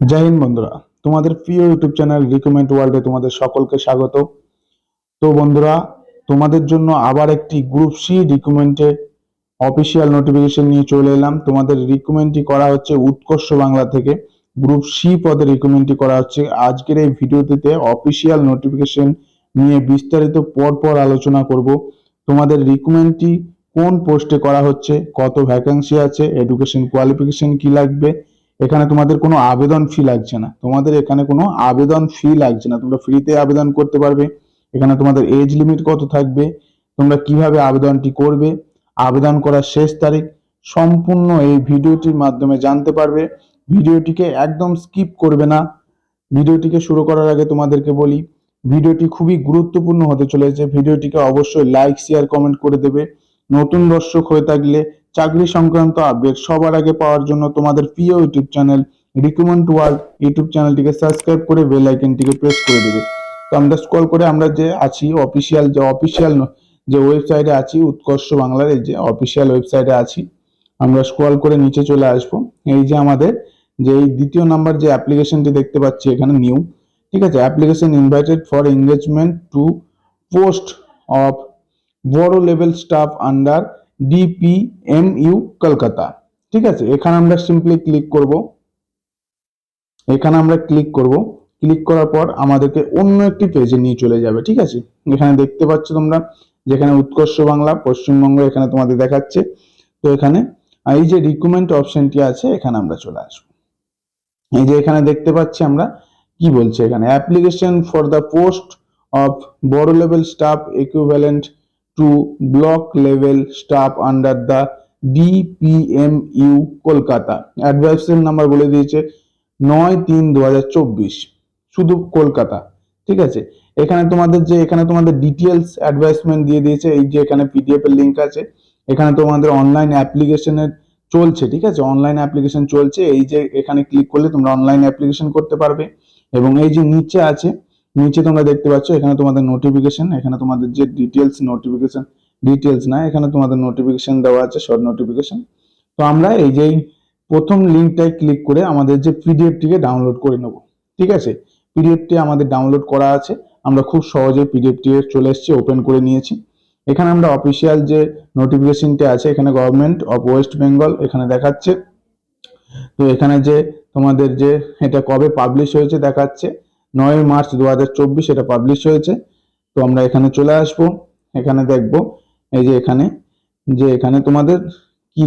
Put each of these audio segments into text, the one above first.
জয় বন্ধুরা, তোমাদের প্রিয় ইউটিউব চ্যানেল রিকমেন্ড ওয়ার্ল্ডে তোমাদের সকলকে স্বাগত। তো বন্ধুরা, তোমাদের জন্য আবার একটি গ্রুপ সি রিকমেন্ডের অফিসিয়াল নোটিফিকেশন নিয়ে চলে এলাম। তোমাদের রিকমেন্ডটি করা হচ্ছে উৎকর্ষ বাংলা থেকে। গ্রুপ সি পদে রিকমেন্ডটি করা হচ্ছে। আজকের এই ভিডিওটিতে অফিসিয়াল নোটিফিকেশন নিয়ে বিস্তারিত পর পর আলোচনা করব। তোমাদের রিকমেন্ডটি কোন পোস্টে করা হচ্ছে, কত ভ্যাকেন্সি আছে এডুকেশন কোয়ালিফিকেশন কি লাগবে এখানে তোমাদের কোনো আবেদন ফি লাগছে না। তোমাদের এখানে কোনো আবেদন ফি লাগছে না। তোমরা ফ্রিতে আবেদন করতে পারবে। এখানে তোমাদের এজ লিমিট কত থাকবে? তোমরা কীভাবে আবেদনটি করবে? আবেদন করার শেষ তারিখ সম্পূর্ণ এই ভিডিওটির মাধ্যমে জানতে পারবে। ভিডিওটিকে একদম স্কিপ করবে না। ভিডিওটিকে শুরু করার আগে তোমাদেরকে বলি, ভিডিওটি খুবই গুরুত্বপূর্ণ হতে চলেছে। ভিডিওটিকে অবশ্যই লাইক শেয়ার কমেন্ট করে দেবে। নতুন দর্শক হয়ে থাকলে চাকরি সংক্রান্ত আপডেট সবার আগে পাওয়ার জন্য তোমাদের প্রিয় YouTube channel recommend world YouTube চ্যানেলটিকে সাবস্ক্রাইব করে বেল আইকনটিকে প্রেস করে দেবে। তো আমরা স্ক্রল করে আমরা যে আছি অফিসিয়াল যে অফিসিয়াল যে ওয়েবসাইটে আছি, উৎকর্ষ বাংলার এই যে অফিসিয়াল ওয়েবসাইটে আছি, আমরা স্ক্রল করে নিচে চলে আসব। এই যে আমাদের যে এই দ্বিতীয় নাম্বার যে অ্যাপ্লিকেশনটি দেখতে পাচ্ছি এখানে নিউ ঠিক আছে? Application invited for engagement to post of বড় level staff under DPMU Kolkata. ঠিক আছে? এখানে আমরা সিম্পলি ক্লিক করব। এখানে আমরা ক্লিক করব। ক্লিক করার পর আমাদেরকে অন্য একটি পেজে নিয়ে চলে যাবে, ঠিক আছে? এখানে দেখতে পাচ্ছ তোমরা, যেখানে উৎকর্ষ বাংলা, পশ্চিমবঙ্গ এখানে তোমাদের দেখাচ্ছে। তো এখানে এই যে রিকমেন্ড অপশনটি আছে, এখানে আমরা চলে আসব। এই যে এখানে দেখতে পাচ্ছি আমরা, কি বলছে এখানে? Application for the post of বড় level staff equivalent to block level staff under the DPMU Kolkata অ্যাডভাইসের number বলে দিয়েছে, নয় তিন দু শুধু কলকাতা, ঠিক আছে? এখানে তোমাদের যে, এখানে তোমাদের ডিটেলস অ্যাডভাইসমেন্ট দিয়ে দিয়েছে, এই যে এখানে পিডিএফ এর লিঙ্ক আছে, এখানে তোমাদের অনলাইন অ্যাপ্লিকেশনের চলছে, ঠিক আছে? অনলাইন অ্যাপ্লিকেশন চলছে, এই যে এখানে ক্লিক করলে তোমরা অনলাইন অ্যাপ্লিকেশন করতে পারবে। এবং এই যে নিচে আছে নিচে তোমরা দেখতে পাচ্ছ, এখানে তোমাদের নোটিফিকেশন এখানে তোমাদের যে ডিটেলস নোটিফিকেশন ডিটেলস না, এখানে তোমাদের নোটিফিকেশন দেওয়া আছে শর্ট নোটিফিকেশন তো আমরা এই যে প্রথম লিঙ্কটায় ক্লিক করে আমাদের যে পিডিএফটিকে ডাউনলোড করে নেব, ঠিক আছে? পিডিএফটি আমাদের ডাউনলোড করা আছে, আমরা খুব সহজে পিডিএফটি চলে এসেছি ওপেন করে নিয়েছি। এখানে আমরা অফিসিয়াল যে নোটিফিকেশনটি আছে, এখানে গভর্নমেন্ট অফ ওয়েস্ট বেঙ্গল এখানে দেখাচ্ছে। তো এখানে যে তোমাদের যে, এটা কবে পাবলিশ হয়েছে দেখাচ্ছে। নয় মার্চ দু হাজার চব্বিশ এটা পাবলিশ হয়েছে। তো আমরা এখানে চলে আসব। এখানে দেখব এই যে এখানে যে এখানে তোমাদের কি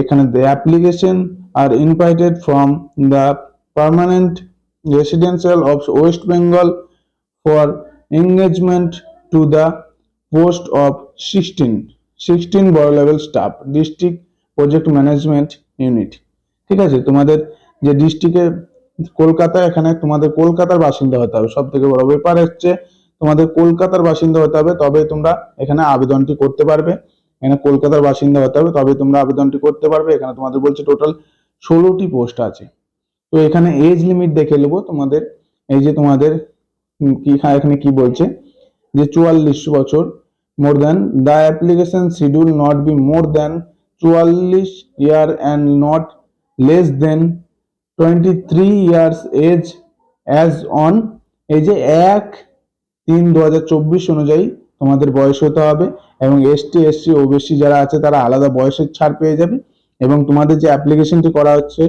এখানে application R invited from the permanent residential of West Bengal for engagement to the post of sixteen sixteen বড় level staff district project management unit ঠিক আছে? তোমাদের যে ডিস্ট্রিক্টের কলকাতা এখানে তোমাদের কলকাতার বাসিন্দা হতে হবে। সব থেকে বড় ব্যাপার হচ্ছে তোমাদের কলকাতার বাসিন্দা হতে হবে তবে তোমরা এখানে আবেদনটি করতে পারবে। এখানে কলকাতার বাসিন্দা হতে হবে তবে তোমরা আবেদনটি করতে পারবে। এখানে তোমাদের বলছে টোটাল ষোলোটি পোস্ট আছে। তো এখানে এজ লিমিট দেখে নেব তোমাদের। এই যে তোমাদের কি হ্যাঁ, এখানে কি বলছে? যে চুয়াল্লিশ বছর more than the application schedule not be more than চুয়াল্লিশ year and not less than twenty three years age as on এই যে এক তিন দু অনুযায়ী তোমাদের বয়স হতে হবে এবং এসটি এসসি ওবিসি যারা আছে তারা আলাদা বয়সের ছাড় পেয়ে যাবে এবং তোমাদের যে অ্যাপ্লিকেশনটি করা হচ্ছে,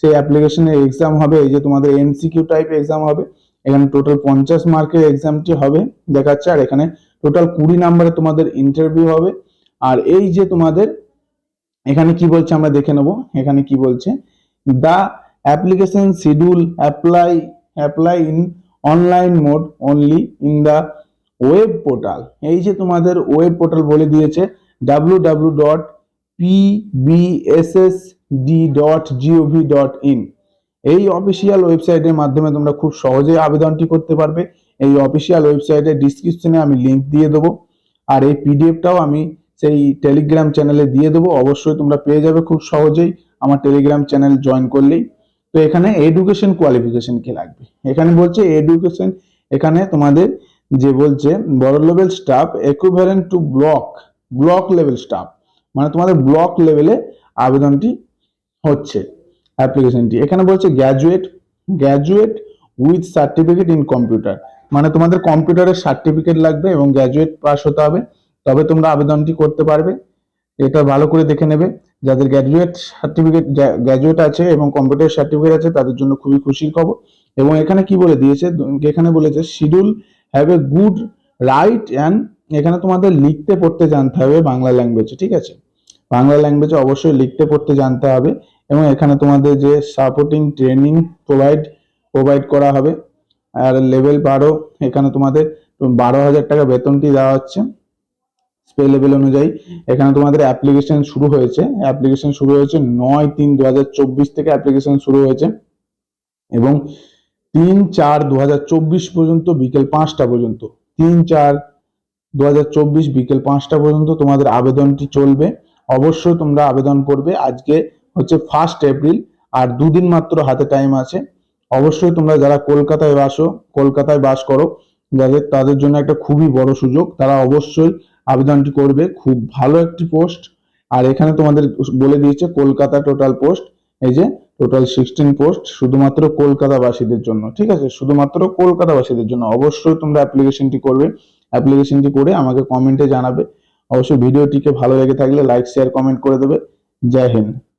সেই অ্যাপ্লিকেশনের এক্সাম হবে, এই যে তোমাদের এমসিকিউ টাইপ এক্সাম হবে, এখানে টোটাল পঞ্চাশ মার্কের এক্সামটি হবে দেখাচ্ছে, আর এখানে টোটাল কুড়ি নাম্বারে তোমাদের ইন্টারভিউ হবে, আর এই যে তোমাদের, এখানে কি বলছে আমরা দেখে নেব, এখানে কি বলছে the application schedule apply apply in online mode only in the web portal এই যে তোমাদের ওয়েব পোর্টাল বলে দিয়েছে W W dot PBSSD dot GOV dot in এই অফিসিয়াল ওয়েবসাইটের মাধ্যমে তোমরা খুব সহজেই আবেদনটি করতে পারবে। এই অফিসিয়াল ওয়েবসাইটের ডিসক্রিপশনে আমি লিংক দিয়ে দেবো। আর এই পিডিএফটাও আমি সেই টেলিগ্রাম চ্যানেলে দিয়ে দেবো। অবশ্যই তোমরা পেয়ে যাবে খুব সহজেই। আমার টেলিগ্রাম চ্যানেল জয়েন করলেই। তো এখানে এডুকেশন কোয়ালিফিকেশন কি লাগবে? এখানে বলছে এডুকেশন এখানে তোমাদের যে বলছে, বড় level staff equivalent to block block level staff মানে তোমাদের ব্লক লেভেলে আবেদনটি হচ্ছে অ্যাপ্লিকেশনটি এখানে বলছে graduate graduate with certificate in computer মানে তোমাদের কম্পিউটারের সার্টিফিকেট লাগবে এবং গ্র্যাজুয়েট পাস হতে হবে, তবে তোমরা আবেদনটি করতে পারবে। এটা ভালো করে দেখে নেবে। যাদের গ্র্যাজুয়েট সার্টিফিকেট গ্র্যাজুয়েট আছে এবং কম্পিউটার সার্টিফিকেট আছে, তাদের জন্য খুবই খুশির খবর। এবং এখানে কি বলে দিয়েছে? এখানে বলেছে schedule have a good right and এখানে তোমাদের লিখতে, পড়তে জানতে হবে বাংলা ল্যাঙ্গুয়েজে ঠিক আছে? বাংলা ল্যাঙ্গুয়েজে অবশ্যই লিখতে, পড়তে জানতে হবে এবং এখানে তোমাদের যে সাপোর্টিং ট্রেনিং প্রোভাইড প্রোভাইড করা হবে। আর লেভেল বারো, এখানে তোমাদের বারো হাজার টাকা বেতনটি দেওয়া হচ্ছে। স্পে লেভেল অনুযায়ী। এখানে তোমাদের অ্যাপ্লিকেশন শুরু হয়েছে। অ্যাপ্লিকেশন শুরু হয়েছে নয় তিন দু থেকে অ্যাপ্লিকেশন শুরু হয়েছে। এবং তিন চার দু পর্যন্ত বিকেল পাঁচটা পর্যন্ত। তিন চার দু বিকেল পাঁচটা পর্যন্ত তোমাদের আবেদনটি চলবে। অবশ্যই তোমরা আবেদন করবে। আজকে হচ্ছে ফার্স্ট এপ্রিল আর দুদিন মাত্র হাতে টাইম আছে। অবশ্যই তোমরা যারা কলকাতায় বাসো কলকাতায় বাস করো, যাদের, তাদের জন্য একটা খুবই বড় সুযোগ। তারা অবশ্যই আবেদনটি করবে। খুব ভালো একটি পোস্ট। আর এখানে তোমাদের বলে দিয়েছে কলকাতা টোটাল পোস্ট। এই যে টোটাল সিক্সটিন পোস্ট শুধুমাত্র কলকাতাবাসীদের জন্য। ঠিক আছে? শুধুমাত্র কলকাতাবাসীদের জন্য। অবশ্যই তোমরা অ্যাপ্লিকেশনটি করবে। অ্যাপ্লিকেশনটি করে আমাকে কমেন্টে জানাবে। অবশ্যই ভিডিওটিকে ভালো লেগে থাকলে লাইক, শেয়ার, কমেন্ট করে দেবে। জয় হিন্দ।